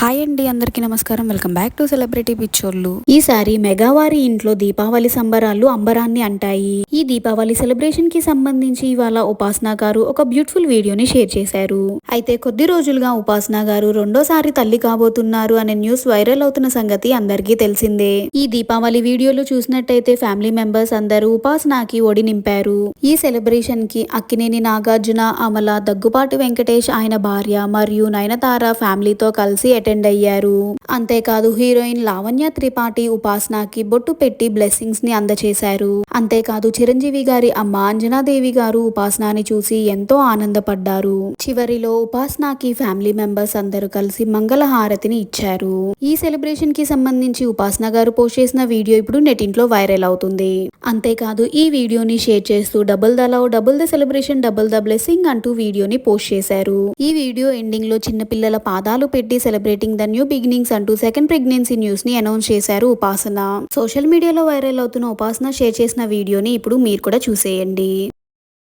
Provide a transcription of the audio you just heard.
Hi అండి అందరికీ నమస్కారం. వెల్కమ్ బ్యాక్ టు సెలబ్రిటీ పిక్చర్లు ఈసారి మెగావారి ఇంట్లో దీపావళి సంబరాలు అంబరాన్ని అంటాయి. ఈ దీపావళి సెలబ్రేషన్కి సంబంధించి ఇవాళ ఉపాసన గారు ఒక బ్యూటిఫుల్ వీడియోని షేర్ చేశారు. అయితే కొద్ది రోజులుగా ఉపాసన గారు రెండోసారి తల్లి కాబోతున్నారు అనే న్యూస్ వైరల్ అవుతున్న సంగతి అందరికీ తెలిసిందే. ఈ దీపావళి వీడియోలు చూసినట్టయితే ఫ్యామిలీ మెంబర్స్ అందరూ ఉపాసనకి ఒడి నింపారు. ఈ సెలబ్రేషన్కి అక్కినేని నాగార్జున అమల దగ్గుపాటి వెంకటేష్ ఆయన భార్య మరియు నయనతార ఫ్యామిలీతో కలిసి అటెండ్ అయ్యారు. అంతేకాదు హీరోయిన్ లావణ్య త్రిపాఠి ఉపాసనకి బొట్టు పెట్టి బ్లెస్సింగ్స్ని అందచేశారు అంతేకాదు చిరంజీవి గారి అమ్మ అంజనాదేవి గారు ఉపాసనాని చూసి ఎంతో ఆనందపడ్డారు. చివరిలో ఉపాసనకి ఫ్యామిలీ మెంబర్స్ అందరూ కలిసి మంగళ హారతిని ఇచ్చారు. ఈ సెలబ్రేషన్కి సంబంధించి ఉపాసన గారు పోస్ట్ చేసిన వీడియో ఇప్పుడు నెటింట్లో వైరల్ అవుతుంది. అంతేకాదు ఈ వీడియోని షేర్ చేస్తూ double the love double the celebration double the blessing అంటూ వీడియోని పోస్ట్ చేశారు. ఈ వీడియో ఎండింగ్లో చిన్న పిల్లల పాదాలు పెట్టి celebrate celebrating the new beginnings అంటూ సెకండ్ ప్రెగ్నెన్సీ న్యూస్ని అనౌన్స్ చేశారు ఉపాసన. సోషల్ మీడియాలో వైరల్ అవుతున్న ఉపాసన షేర్ చేసిన వీడియోని ఇప్పుడు మీరు కూడా చూసేయండి.